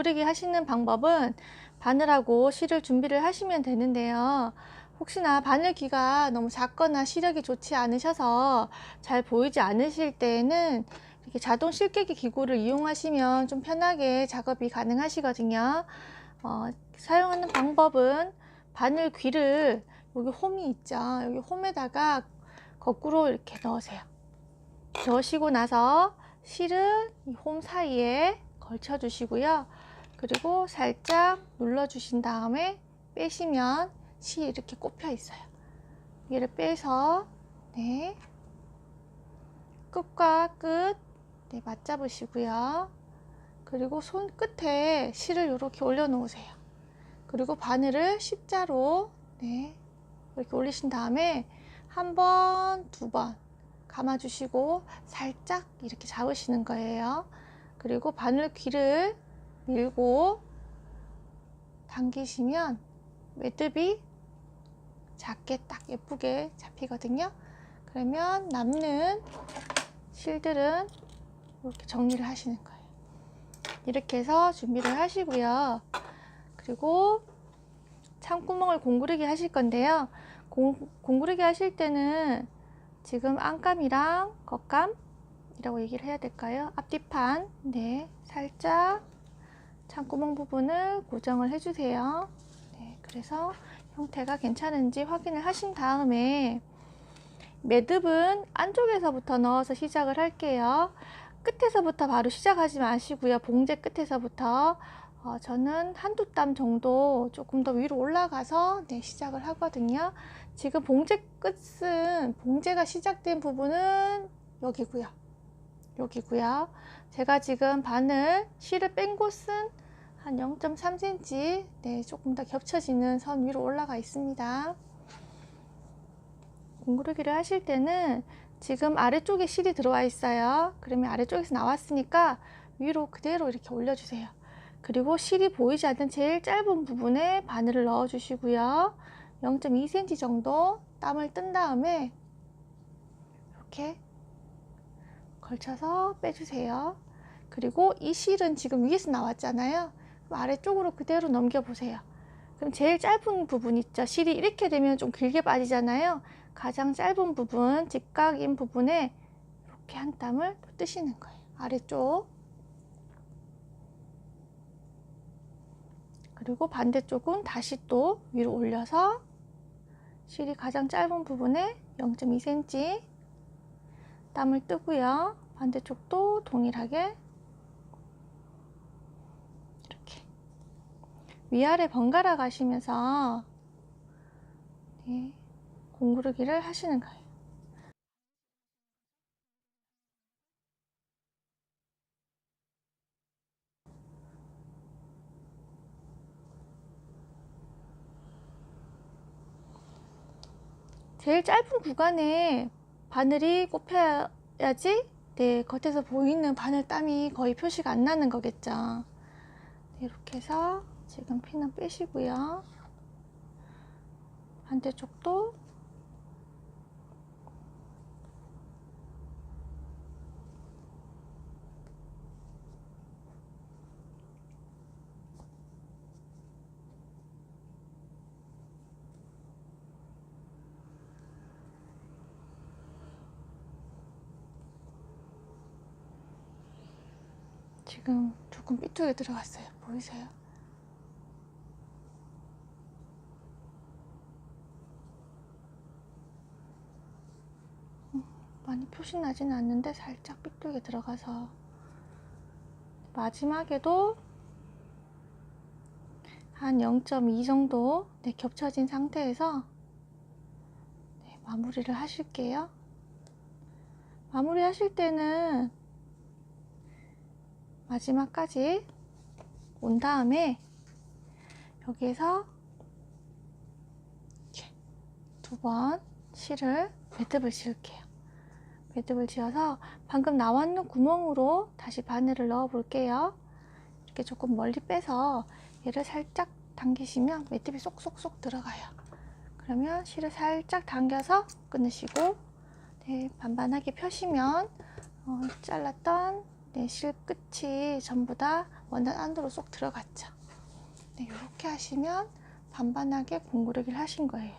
공구르기 하시는 방법은 바늘하고 실을 준비를 하시면 되는데요. 혹시나 바늘 귀가 너무 작거나 시력이 좋지 않으셔서 잘 보이지 않으실 때에는 이렇게 자동 실깨기 기구를 이용하시면 좀 편하게 작업이 가능하시거든요. 어, 사용하는 방법은 바늘 귀를 여기 홈이 있죠. 여기 홈에다가 거꾸로 이렇게 넣으세요. 넣으시고 나서 실은 이 홈 사이에 걸쳐 주시고요. 그리고 살짝 눌러 주신 다음에 빼시면 실이 이렇게 꼽혀 있어요. 얘를 빼서 네. 끝과 끝 네, 맞잡으시고요. 그리고 손 끝에 실을 이렇게 올려 놓으세요. 그리고 바늘을 십자로 네, 이렇게 올리신 다음에 한 번, 두 번 감아주시고 살짝 이렇게 잡으시는 거예요. 그리고 바늘 귀를 밀고 당기시면 매듭이 작게 딱 예쁘게 잡히거든요. 그러면 남는 실들은 이렇게 정리를 하시는 거예요. 이렇게 해서 준비를 하시고요. 그리고 창구멍을 공구르기 하실 건데요. 공, 공구르기 하실 때는 지금 안감이랑 겉감이라고 얘기를 해야 될까요? 앞뒤판 네 살짝 창구멍 부분을 고정을 해주세요. 네, 그래서 형태가 괜찮은지 확인을 하신 다음에 매듭은 안쪽에서부터 넣어서 시작을 할게요. 끝에서부터 바로 시작하지 마시고요. 봉제 끝에서부터 어, 저는 한두 땀 정도 조금 더 위로 올라가서 네, 시작을 하거든요. 지금 봉제 끝은 봉제가 시작된 부분은 여기고요. 여기고요. 제가 지금 바늘 실을 뺀 곳은 한 0.3cm 네, 조금 더 겹쳐지는 선 위로 올라가 있습니다. 공구르기를 하실 때는 지금 아래쪽에 실이 들어와 있어요. 그러면 아래쪽에서 나왔으니까 위로 그대로 이렇게 올려주세요. 그리고 실이 보이지 않는 제일 짧은 부분에 바늘을 넣어 주시고요. 0.2cm 정도 땀을 뜬 다음에 이렇게 걸쳐서 빼주세요. 그리고 이 실은 지금 위에서 나왔잖아요. 아래쪽으로 그대로 넘겨보세요. 그럼 제일 짧은 부분 있죠. 실이 이렇게 되면 좀 길게 빠지잖아요. 가장 짧은 부분, 직각인 부분에 이렇게 한 땀을 또 뜨시는 거예요. 아래쪽. 그리고 반대쪽은 다시 또 위로 올려서 실이 가장 짧은 부분에 0.2cm 땀을 뜨고요. 반대쪽도 동일하게 이렇게 위아래 번갈아 가시면서 네, 공구르기를 하시는 거예요. 제일 짧은 구간에 바늘이 꼽혀야지 네, 겉에서 보이는 바늘 땀이 거의 표시가 안 나는 거겠죠. 네, 이렇게 해서 지금 피는 빼시고요. 반대쪽도 지금 조금 삐뚤게 들어갔어요. 보이세요? 음, 많이 표시 나지는 않는데 살짝 삐뚤게 들어가서 마지막에도 한 0.2 정도 네, 겹쳐진 상태에서 네, 마무리를 하실게요. 마무리 하실 때는 마지막까지 온 다음에 여기에서 두 번 실을 매듭을 지을게요. 매듭을 지어서 방금 나왔는 구멍으로 다시 바늘을 넣어 볼게요. 이렇게 조금 멀리 빼서 얘를 살짝 당기시면 매듭이 쏙쏙쏙 들어가요. 그러면 실을 살짝 당겨서 끊으시고 네, 반반하게 펴시면 어, 잘랐던 네, 실 끝이 전부 다 원단 안으로 쏙 들어갔죠. 네, 이렇게 하시면 반반하게 공구르기를 하신 거예요.